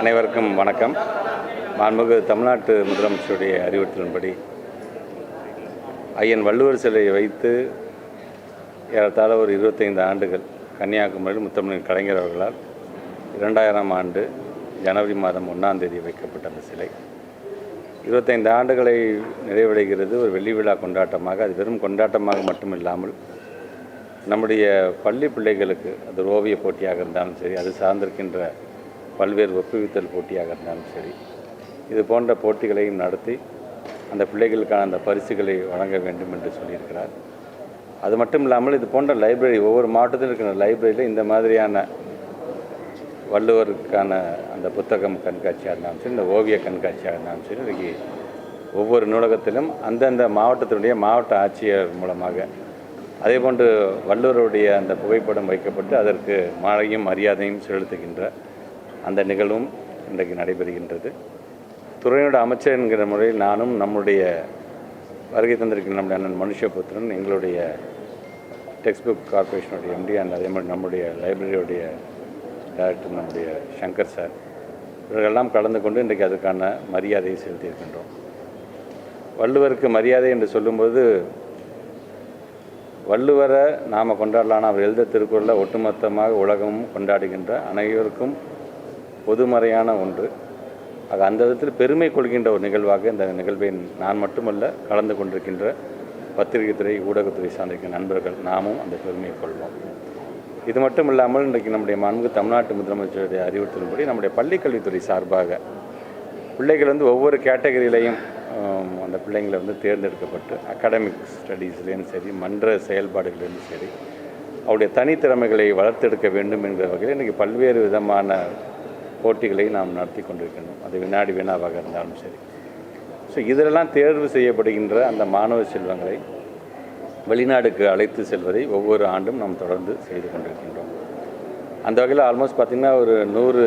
அனைவருக்கும் வணக்கம். மாண்புமிகு தமிழ்நாட்டு முதலமைச்சருடைய அறிவுறுத்தலின்படி ஐயன் வள்ளுவர் சிலையை வைத்து ஏறத்தாழ ஒரு இருபத்தைந்து ஆண்டுகள் கன்னியாகுமரியில் முத்தமிழ் கலைஞர் அவர்களால் இரண்டாயிரம் ஆண்டு ஜனவரி மாதம் ஒன்றாம் தேதி வைக்கப்பட்ட அந்த சிலை. இருபத்தைந்து ஆண்டுகளை நிறைவடைகிறது. ஒரு வெள்ளி விழா கொண்டாட்டமாக அது வெறும் கொண்டாட்டமாக மட்டும் இல்லாமல் நம்முடைய பள்ளி பிள்ளைகளுக்கு அது ஓவிய போட்டியாக இருந்தாலும் சரி அது சார்ந்திருக்கின்ற பல்வேறு ஒப்புவித்தல் போட்டியாக இருந்தாலும் சரி இது போன்ற போட்டிகளையும் நடத்தி அந்த பிள்ளைகளுக்கான அந்த பரிசுகளை வழங்க வேண்டும் என்று சொல்லியிருக்கிறார். அது மட்டும் இல்லாமல் இது போன்ற லைப்ரரி ஒவ்வொரு மாவட்டத்தில் இருக்கிற லைப்ரரியில் இந்த மாதிரியான வள்ளுவருக்கான அந்த புத்தகம் கண்காட்சியாக இருந்தாலும் சரி இந்த ஓவிய கண்காட்சியாக இருந்தாலும் சரி இன்றைக்கி ஒவ்வொரு நூலகத்திலும் அந்தந்த மாவட்டத்தினுடைய மாவட்ட ஆட்சியர் மூலமாக அதே போன்று வள்ளுவருடைய அந்த புகைப்படம் வைக்கப்பட்டு அதற்கு மாலையும் மரியாதையும் செலுத்துகின்ற அந்த நிகழ்வும் இன்றைக்கு நடைபெறுகின்றது. துறையோட அமைச்சர் என்கிற முறையில் நானும் நம்முடைய வருகை தந்திருக்கிற நம்முடைய அண்ணன் மனுஷபுத்திரன் எங்களுடைய டெக்ஸ்ட் புக் கார்பரேஷனுடைய எம்டி அண்ட் அதே மாதிரி நம்முடைய லைப்ரரியுடைய டைரக்டர் நம்முடைய சங்கர் சார் இவர்களெல்லாம் கலந்து கொண்டு இன்றைக்கு அதுக்கான மரியாதையை செலுத்தியிருக்கின்றோம். வள்ளுவருக்கு மரியாதை என்று சொல்லும்போது வள்ளுவரை நாம் கொண்டாடலாம் அவர் எழுத திருக்குறளில் ஒட்டுமொத்தமாக உலகமும் கொண்டாடுகின்ற அனைவருக்கும் பொதுமறையான ஒன்று. ஆக அந்த விதத்தில் பெருமை கொள்கின்ற ஒரு நிகழ்வாக இந்த நிகழ்வை நான் மட்டுமல்ல கலந்து கொண்டிருக்கின்ற பத்திரிகைத்துறை ஊடகத்துறை சார்ந்திருக்கிற நண்பர்கள் நாமும் அந்த பெருமையை கொள்வோம். இது மட்டும் இல்லாமல் இன்றைக்கு நம்முடைய மாண்பு தமிழ்நாட்டு முதலமைச்சருடைய அறிவுறுத்தலின்படி நம்முடைய பள்ளிக்கல்வித்துறை சார்பாக பிள்ளைகள் வந்து ஒவ்வொரு கேட்டகரியிலையும் அந்த பிள்ளைங்களை வந்து தேர்ந்தெடுக்கப்பட்டு அகாடமிக் ஸ்டடீஸ்லேயும் சரி மன்ற செயல்பாடுகளிலும் சரி அவருடைய தனித்திறமைகளை வளர்த்தெடுக்க வேண்டும் என்கிற வகையில் இன்றைக்கி பல்வேறு விதமான போட்டிகளை நாம் நடத்தி கொண்டிருக்கணும் அது வினாடி வினாவாக இருந்தாலும் சரி. ஸோ இதிலெல்லாம் தேர்வு செய்யப்படுகின்ற அந்த மாணவ செல்வங்களை வெளிநாடுக்கு அழைத்து செல்வதை ஒவ்வொரு ஆண்டும் நாம் தொடர்ந்து செய்து கொண்டிருக்கின்றோம். அந்த வகையில் ஆல்மோஸ்ட் பார்த்திங்கன்னா ஒரு நூறு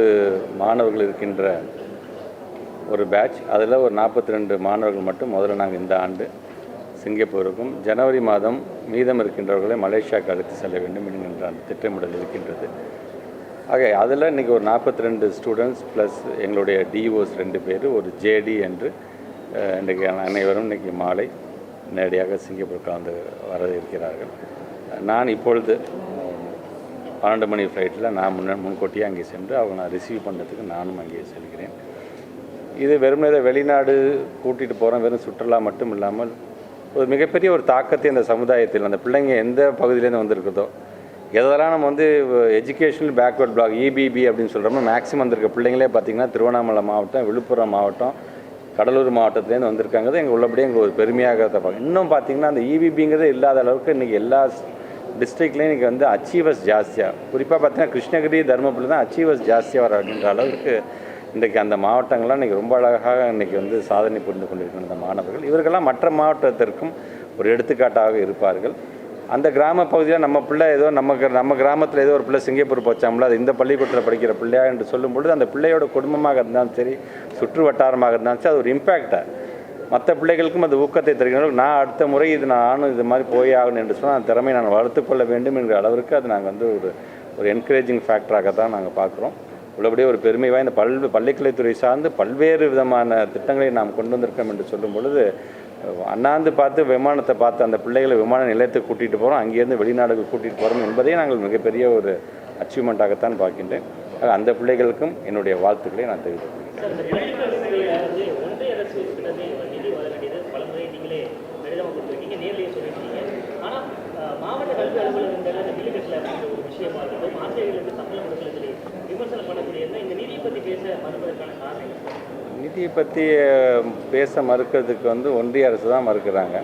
மாணவர்கள் இருக்கின்ற ஒரு பேட்ச். அதில் ஒரு நாற்பத்தி ரெண்டு மாணவர்கள் மட்டும் முதல்ல நாங்கள் இந்த ஆண்டு சிங்கப்பூருக்கும் ஜனவரி மாதம் மீதம் இருக்கின்றவர்களை மலேசியாவுக்கு அழைத்து செல்ல வேண்டும் என்கின்ற அந்த திட்டமிடல் இருக்கின்றது. ஆக அதில் இன்றைக்கி ஒரு நாற்பத்தி ரெண்டு ஸ்டூடெண்ட்ஸ் ப்ளஸ் எங்களுடைய டிஓஸ் ரெண்டு பேர் ஒரு ஜேடி என்று இன்றைக்கு அனைவரும் இன்றைக்கி மாலை நேரடியாக சிங்கப்பூர் கலந்து வர இருக்கிறார்கள் நான் இப்பொழுது பன்னெண்டு மணி ஃப்ளைட்டில் நான் முன்ன முன்கூட்டியே அங்கே சென்று அவங்க நான் ரிசீவ் பண்ணுறதுக்கு நானும் அங்கே செல்கிறேன். இது வெறுமனே வெளிநாடு கூட்டிகிட்டு போகிறோம் வெறும் சுற்றுலா மட்டும் இல்லாமல் ஒரு மிகப்பெரிய ஒரு தாக்கத்தை அந்த சமுதாயத்தில் அந்த பிள்ளைங்க எந்த பகுதியிலேருந்து வந்திருக்குதோ எதெல்லாம் நம்ம வந்து எஜுகேஷனல் பேக்வர்ட் பிளாக் இபிபி அப்படின்னு சொல்கிறோமோ மேக்ஸிமம் வந்திருக்க பிள்ளைங்களே பார்த்திங்கன்னா திருவண்ணாமலை மாவட்டம் விழுப்புரம் மாவட்டம் கடலூர் மாவட்டத்துலேருந்து வந்திருக்காங்க. எங்கள் உள்ளபடியே எங்கள் ஒரு பெருமையாக பார்ப்பாங்க இன்னும் பார்த்திங்கன்னா அந்த இபிபிங்கிறதே இல்லாத அளவுக்கு இன்றைக்கி எல்லா டிஸ்ட்ரிக்ட்லேயும் இன்றைக்கி வந்து அச்சீவர்ஸ் ஜாஸ்தியாக குறிப்பாக பார்த்தீங்கன்னா கிருஷ்ணகிரி தருமபுரி தான் அச்சீவர்ஸ் ஜாஸ்தியாக வர அப்படின்ற அளவுக்கு இன்றைக்கி அந்த மாவட்டங்கள்லாம் இன்றைக்கி ரொம்ப அழகாக இன்றைக்கி வந்து சாதனை புரிந்து கொண்டிருக்கின்ற அந்த மாணவர்கள். இவர்கள்லாம் மற்ற மாவட்டத்திற்கும் ஒரு எடுத்துக்காட்டாக இருப்பார்கள். அந்த கிராம பகுதியில் நம்ம பிள்ளை ஏதோ நம்ம நம்ம கிராமத்தில் ஏதோ ஒரு பிள்ளை சிங்கப்பூர் போச்சாம்ல அது இந்த பள்ளிக்கூடத்தில் படிக்கிற பிள்ளையா என்று சொல்லும் பொழுது அந்த பிள்ளையோட குடும்பமாக இருந்தாலும் சரி சுற்று வட்டாரமாக இருந்தாலும் சரி அது ஒரு இம்பேக்டாக மற்ற பிள்ளைகளுக்கும் அந்த ஊக்கத்தை தருகிறோம் நான் அடுத்த முறை இது நானும் இது மாதிரி போய் ஆகணும் என்று சொன்னால் அந்த திறமையை நான் வளர்த்துக்கொள்ள வேண்டும் என்கிற அளவிற்கு அது நாங்கள் வந்து ஒரு ஒரு என்கரேஜிங் ஃபேக்டராக தான் நாங்கள் பார்க்குறோம். உள்ளபடியே ஒரு பெருமை வாய்ந்த பல் பள்ளிக்கலைத்துறை சார்ந்து பல்வேறு விதமான திட்டங்களை நாம் கொண்டு வந்திருக்கோம் என்று சொல்லும் பொழுது அண்ணாந்து பார்த்து விமானத்தை பார்த்து அந்த பிள்ளைகளை விமான நிலையத்துக்கு கூட்டிகிட்டு போகிறோம் அங்கேருந்து வெளிநாடுகள் கூட்டிகிட்டு போகிறோம் என்பதை நாங்கள் மிகப்பெரிய ஒரு அச்சீவ்மெண்ட்டாகத்தான் பார்க்கின்றேன். அந்த பிள்ளைகளுக்கும் என்னுடைய வாழ்த்துக்களை நான் தெரிவித்துக் விமர்சனம் பண்ணக்கூடிய இந்த நிதியை பற்றி பேச மறுப்பதற்கான காரணம் என்ன பற்றி பேச மறுக்கிறதுக்கு வந்து ஒன்றிய அரசு தான் மறுக்கிறாங்க.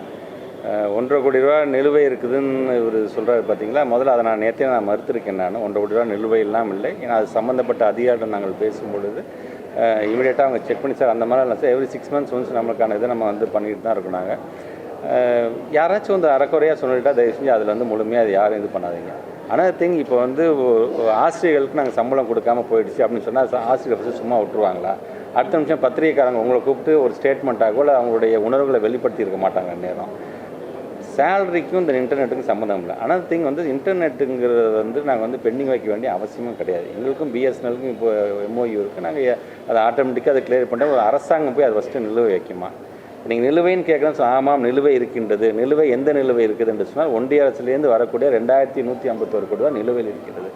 ஒன்றரை கோடி ரூபா நிலுவை இருக்குதுன்னு இவர் சொல்கிறாரு பார்த்தீங்களா முதல்ல அதை நான் நேற்றே நான் மறுத்திருக்கேன் நான். ஒன்றரை கோடி ரூபா நிலுவை இல்லாமல் இல்லை. ஏன்னா அது சம்மந்தப்பட்ட அதிகாரிகள் நாங்கள் பேசும்பொழுது இமீடியட்டாக அவங்க செக் பண்ணி சார் அந்த மாதிரி இல்லை sir. Every six months once நம்மளுக்கான இதை நம்ம வந்து பண்ணிட்டு தான் இருக்கோம் நாங்கள் யாராச்சும் வந்து அறக்குறையாக சொல்லிட்டா தயவு செஞ்சு அதில் வந்து முழுமையாக அது யாரும் இது பண்ணாதீங்க. ஆனால் திங் இப்போ வந்து ஆசிரியர்களுக்கு நாங்கள் சம்பளம் கொடுக்காம போயிடுச்சு அப்படின்னு சொன்னால் ஆசிரியர் சும்மா விட்டுருவாங்களா? அடுத்த நிமிஷம் பத்திரிகைக்காரங்க உங்களை கூப்பிட்டு ஒரு ஸ்டேட்மெண்ட்டாகவோ இல்லை அவங்களுடைய உணர்வுகளை வெளிப்படுத்தி இருக்க மாட்டாங்க நேரம் சேலரிக்கும் இந்த இன்டர்நெட்டுக்கும் சம்மந்தம் இல்லை. ஆனால் திங் வந்து இன்டர்நெட்டுங்கிறது வந்து நாங்கள் வந்து பெண்டிங் வைக்க வேண்டிய அவசியமும் கிடையாது. எங்களுக்கும் பிஎஸ்என்எலுக்கும் இப்போ எம்ஓயு இருக்குது நாங்கள் அதை ஆட்டோமேட்டிக்காக அதை கிளியர் பண்ணிட்டு ஒரு அரசாங்கம் போய் அதை ஃபஸ்ட்டு நிலுவை வைக்குமா? நீங்கள் நிலுவைன்னு கேட்குறோம் ஆமாம் நிலுவை இருக்கின்றது. நிலுவை எந்த நிலுவை இருக்குது என்று சொன்னால் ஒன்றிய அரசுலேருந்து வரக்கூடிய ரெண்டாயிரத்தி நூற்றி ஐம்பத்தோரு கோடி தான் நிலுவையில் இருக்கிறது.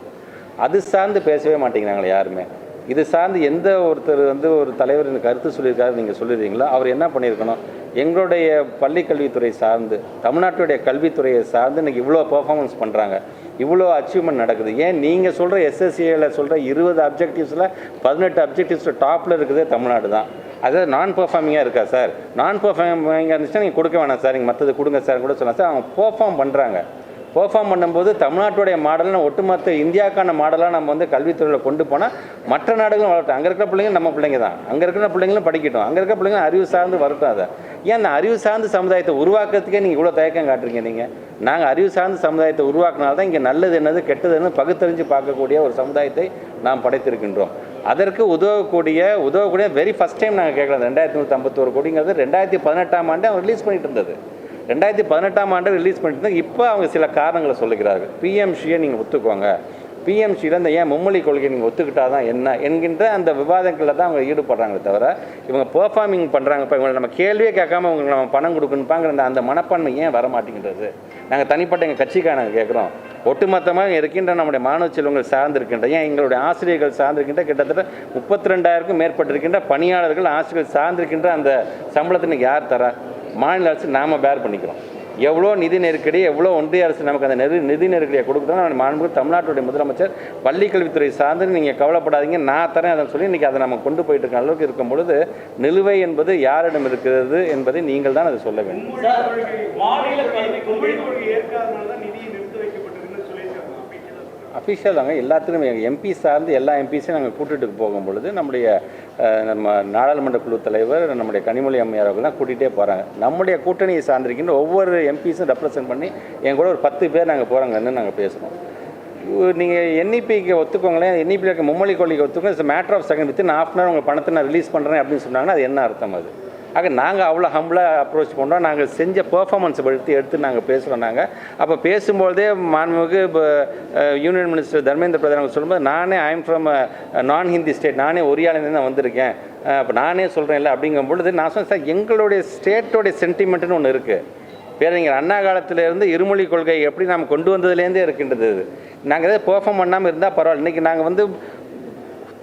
அது சார்ந்து பேசவே மாட்டேங்கிறாங்களே யாருமே. இது சார்ந்து எந்த ஒருத்தர் வந்து ஒரு தலைவர் கருத்து சொல்லியிருக்காரு நீங்கள் சொல்லிடுறீங்களோ? அவர் என்ன பண்ணியிருக்கணும்? எங்களுடைய பள்ளி கல்வித்துறை சார்ந்து தமிழ்நாட்டுடைய கல்வித்துறையை சார்ந்து இன்னைக்கு இவ்வளோ பெர்ஃபார்மன்ஸ் பண்ணுறாங்க இவ்வளோ அச்சீவ்மெண்ட் நடக்குது. ஏன் நீங்கள் சொல்கிற எஸ்எஸ்சியில் சொல்கிற இருபது அப்ஜெக்டிவ்ஸில் பதினெட்டு அப்ஜெக்டிவ்ஸில் டாப்பில் இருக்குதே தமிழ்நாடு தான். அதாவது நான் பெர்ஃபார்மிங்காக இருக்கா சார் நான் பெர்ஃபார்மிங்காக இருந்துச்சுன்னா நீங்கள் கொடுக்க வேணாம் சார் நீங்கள் மற்றது கொடுங்க சார் கூட சொன்னால் சார் அவங்க பெர்ஃபார்ம் பண்ணுறாங்க பெர்ஃபார்ம் பண்ணும்போது தமிழ்நாட்டுடைய மாடல்னு ஒட்டுமொத்த இந்தியாவுக்கான மாடலாக நம்ம வந்து கல்வித்துறையில் கொண்டு போனால் மற்ற நாடுகளும் வளரட்டும். அங்கே இருக்கிற பிள்ளைங்க நம்ம பிள்ளைங்க தான். அங்கே இருக்கிற பிள்ளைங்களும் படிக்கட்டும். அங்கே இருக்கிற பிள்ளைங்க அறிவு சார்ந்து வரட்டும் அதை. ஏன் அந்த அறிவு சார்ந்த சமுதாயத்தை உருவாக்குறதுக்கே நீங்கள் இவ்வளோ தயக்கம் காட்டுறீங்க நீங்கள் நாங்கள் அறிவு சார்ந்த சமுதாயத்தை உருவாக்குனால்தான் இங்கே நல்லது என்னது கெட்டது என்னது பகுத்தறிஞ்சு பார்க்கக்கூடிய ஒரு சமுதாயத்தை நாம் படைத்திருக்கின்றோம். அதற்கு உதவக்கூடிய உதவக்கூடிய வெரி ஃபஸ்ட் டைம் நாங்கள் கேட்கலாம் ரெண்டாயிரத்தி நூற்றி ஐம்பத்தோரு கோடிங்கிறது ரெண்டாயிரத்தி பதினெட்டாம் ஆண்டு அவங்க ரிலீஸ் பண்ணிட்டு இருந்தது. ரெண்டாயிரத்தி பதினெட்டாம் ஆண்டு ரிலீஸ் பண்ணிட்டு இருந்தாங்க இப்போ அவங்க சில காரணங்களை சொல்லுகிறார்கள். பிஎம்சியை நீங்கள் ஒத்துக்கோங்க. பிஎம்சியில் இந்த ஏன் மும்மொழி கொள்கை நீங்கள் ஒத்துக்கிட்டால் தான் என்ன என்கின்ற அந்த விவாதங்களில் தான் அவங்க ஈடுபடுறாங்களே தவிர இவங்க பெர்ஃபார்மிங் பண்ணுறாங்க இப்போ இவங்களை நம்ம கேள்வியே கேட்காம உங்களுக்கு நம்ம பணம் கொடுக்கணுப்பாங்கிற அந்த அந்த மனப்பான்மை ஏன் வர மாட்டேங்கிறது நாங்கள் தனிப்பட்ட எங்கள் கட்சிக்காக நாங்கள் கேட்குறோம். ஒட்டுமொத்தமாக இருக்கின்ற நம்முடைய மாணவ செல்வங்கள் சார்ந்திருக்கின்ற ஏன் எங்களுடைய ஆசிரியர்கள் சார்ந்திருக்கின்ற கிட்டத்தட்ட முப்பத்தி ரெண்டாயிரக்கும் மேற்பட்டிருக்கின்ற பணியாளர்கள் ஆசிரியர்கள் சார்ந்திருக்கின்ற அந்த சம்பளத்தை யார் தரா மாநில அரசு நாம் பேர் பண்ணிக்கிறோம். எவ்வளோ நிதி நெருக்கடி எவ்வளோ ஒன்றிய அரசு நமக்கு அந்த நெரு நிதி நெருக்கடியை கொடுக்குறோம் மாண்பு தமிழ்நாட்டுடைய முதலமைச்சர் பள்ளிக்கல்வித்துறை சார்ந்து நீங்கள் கவலைப்படாதீங்க நான் தரேன் அதை சொல்லி இன்றைக்கி அதை நம்ம கொண்டு போயிட்டு இருக்க அளவுக்கு இருக்கும் பொழுது நிலுவை என்பது யாரிடம் இருக்கிறது என்பதை நீங்கள் தான் அதை சொல்ல வேண்டும் மாநில கல்வி கொள்கை ஏற்காதனால தான் நிதி நிறுத்தி வைக்கப்பட்டிருக்குன்னு சொல்லியிருக்காங்க அப்படி அஃபிஷியல் தாங்க. எல்லாத்துக்கும் எம்பி சார்ந்து எல்லா எம்பிஸையும் நாங்கள் கூட்டிட்டு போகும் பொழுது நம்முடைய நம்ம நாடாளுமன்ற குழு தலைவர் நம்முடைய கனிமொழி அம்மையார் அவர்கள் தான் கூட்டிகிட்டே போகிறாங்க நம்முடைய கூட்டணியை சார்ந்திருக்கின்ற ஒவ்வொரு எம்பிஸும் ரெப்ரசன்ட் பண்ணி என் கூட ஒரு பத்து பேர் நாங்கள் போகிறாங்கன்னு நாங்கள் பேசுகிறோம் நீங்கள் என்இபிக்கு ஒத்துக்கோங்களேன். என்இபியில் இருக்க மும்மொழி கொள்கைக்கு ஒத்துக்கோங்க. It's matter of second within of an hour உங்கள் பணத்தை நான் ரிலீஸ் பண்ணுறேன் அப்படின்னு சொன்னாங்கன்னா அது என்ன அர்த்தம் அது? ஆக நாங்கள் அவ்வளோ ஹம்பிளாக அப்ரோச் பண்ணுறோம் நாங்கள் செஞ்ச பெர்ஃபார்மன்ஸை பற்றி எடுத்து நாங்கள் பேசுகிறோம் நாங்கள் அப்போ பேசும்போதே மாண்புமிகு இப்போ யூனியன் மினிஸ்டர் தர்மேந்திர பிரதான் அவங்க சொல்லும்போது நானே ஐம் ஃப்ரம் நான் ஹிந்தி ஸ்டேட் நானே ஒரியாலேருந்து தான் வந்திருக்கேன். அப்போ நானே சொல்கிறேன்ல அப்படிங்கும் பொழுது நான் சொன்னேன் சார் எங்களுடைய ஸ்டேட்டோடைய சென்டிமெண்ட்டுன்னு ஒன்று இருக்குது பேரறிஞர் அண்ணா காலத்திலேருந்து இருமொழி கொள்கை எப்படி நாம் கொண்டு வந்ததுலேருந்தே இருக்கின்றது நாங்கள் எதாவது பெர்ஃபார்ம் பண்ணாமல் இருந்தால் பரவாயில்ல. இன்றைக்கி நாங்கள் வந்து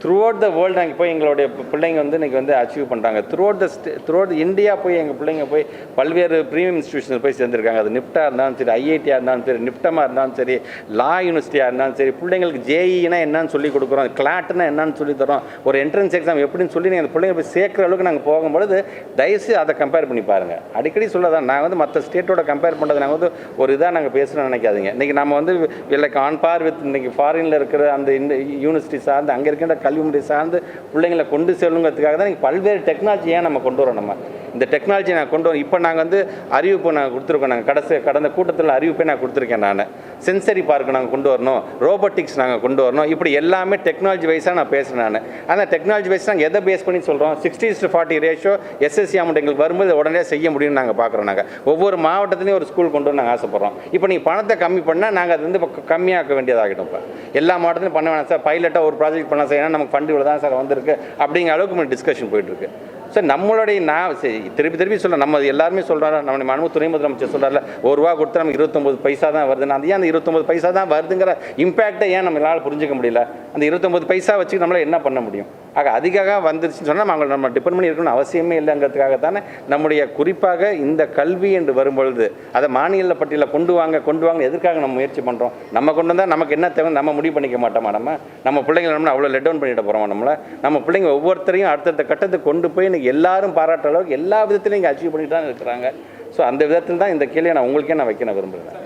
த்ரூ அவுட் த வேர்ல்டு அங்கே போய் எங்களுடைய பிள்ளைங்க வந்து இன்றைக்கி வந்து அச்சீவ் பண்ணுறாங்க throughout the stay throughout India போய் எங்கள் பிள்ளைங்க போய் பல்வேறு ப்ரீமியம் இன்ஸ்டியூஷனில் போய் சேர்ந்துருக்காங்க. அது நிப்டாக இருந்தாலும் சரி ஐஐடியாக இருந்தாலும் சரி நிப்டமாக இருந்தாலும் சரி லா யூனிவர்சிட்டியாக இருந்தாலும் சரி பிள்ளைங்களுக்கு ஜேஇனா என்னன்னு சொல்லி கொடுக்குறோம். கிளாட்னா என்னன்னு சொல்லி தரோம் ஒரு என்ட்ரன்ஸ் எக்ஸாம் எப்படின்னு சொல்லி நீங்கள் அந்த பிள்ளைங்க போய் சேர்க்குற அளவுக்கு நாங்கள் போகும்பொழுது தயவுசெய்து அதை கம்பேர் பண்ணி பாருங்கள் அடிக்கடி சொல்லதான் நான் வந்து மற்ற ஸ்டேட்டோட கம்பேர் பண்ணுறது நாங்கள் வந்து ஒரு இதாக நாங்கள் பேசுகிறோம்னு நினைக்காதீங்க. இன்றைக்கி நம்ம வந்து இல்லை ஆன் பார் வித் இன்றைக்கி ஃபாரினில் இருக்கிற அந்த இந்த யூனிவர்சிட்டி சார்ந்து அங்கே இருக்கின்ற கல்வி முறை சார்ந்து பிள்ளைங்களை கொண்டு செல்லுங்கிறதுக்காக தான் நீங்கள் பல்வேறு டெக்னாலஜி ஏன் நம்ம கொண்டு வரோம் நம்ம. இந்த டெக்னாலஜி நான் கொண்டு வரோம் இப்போ நாங்கள் வந்து அறிவிப்பு நாங்கள் கொடுத்துருக்கோம். நாங்கள் கடைசி கடந்த கூட்டத்தில் அறிவிப்பை நான் கொடுத்துருக்கேன் நான். சென்சரி பார்க் நாங்கள் கொண்டு வரணும் ரோபோட்டிக்ஸ் நாங்கள் கொண்டு வரணும். இப்படி எல்லாமே டெக்னாலஜி வைஸாக நான் பேசுகிறேன் நான். ஆனால் டெக்னாலஜி வைஸ் நாங்கள் எதை பேஸ் பண்ணி சொல்கிறோம் sixty to forty ratio SSC amount எங்களுக்கு வரும்போது உடனே செய்ய முடியும்னு நாங்கள் பார்க்குறோம் நாங்கள் ஒவ்வொரு மாவட்டத்துலேயும் ஒரு ஸ்கூல் கொண்டு வர நாங்கள் ஆசைப்பட்றோம். இப்போ நீங்கள் பணத்தை கம்மி பண்ணால் நாங்கள் அது வந்து இப்போ கம்மியாக்க வேண்டியதாகிடும் இப்போ. எல்லா மாவட்டத்திலும் பண்ண வேணாம் சார். பைலட்டாக ஒரு ப்ராஜெக்ட் பண்ண சார் ஏன்னா நமக்கு ஃபண்டு இவ்வளோ தான் சார் வந்திருக்கு. அப்படிங்கிற அளவுக்கு டிஸ்கஷன் போயிட்டுருக்கு சார் நம்மளுடைய நான் சரி, திருப்பி திருப்பி சொல்ல நம்ம எல்லாருமே சொல்கிறாரு நம்முடைய மனு துணை முதலமைச்சர் சொல்கிறார்ல ஒரு ரூபா கொடுத்து நமக்கு இருபத்தொம்பது பைசா தான் வருதுன்னு. அது ஏன் அந்த இருபத்தொம்பது பைசா தான் வருதுங்கிற இம்பேக்டை ஏன் நம்மளால் புரிஞ்சுக்க முடியல? அந்த இருபத்தொம்பது பைசா வச்சு நம்மளால் என்ன பண்ண முடியும்? ஆக அதிகமாக வந்துருச்சுன்னு சொன்னால் நம்ம அவங்களை நம்ம டிபெண்ட் பண்ணி இருக்கணும்னு அவசியமே இல்லைங்கிறதுக்காக தானே நம்முடைய குறிப்பாக இந்த கல்வி என்று வரும்பொழுது அதை மாநில பட்டியலில் கொண்டு வாங்க கொண்டு வாங்க எதற்காக நம்ம முயற்சி பண்ணுறோம் நம்ம கொண்டு வந்தால் நமக்கு என்ன தேவை? நம்ம முடிவு பண்ணிக்க மாட்டோமா நம்ம? நம்ம பிள்ளைங்களை நம்ம அவ்வளோ லெட் டவுன் பண்ணிட்டு போகிறோமா நம்மளை? நம்ம பிள்ளைங்க ஒவ்வொருத்தரையும் அடுத்தடுத்த கட்டத்துக்கு கொண்டு போய் இன்னைக்கு எல்லாரும் பாராட்டுற அளவுக்கு எல்லா விதத்திலையும் இங்கே அச்சீவ் பண்ணிட்டு தான் இருக்கிறாங்க. ஸோ அந்த விதத்தில் தான் இந்த கேள்வியை நான் உங்களுக்கே நான் வைக்க நான் விரும்புகிறேன்.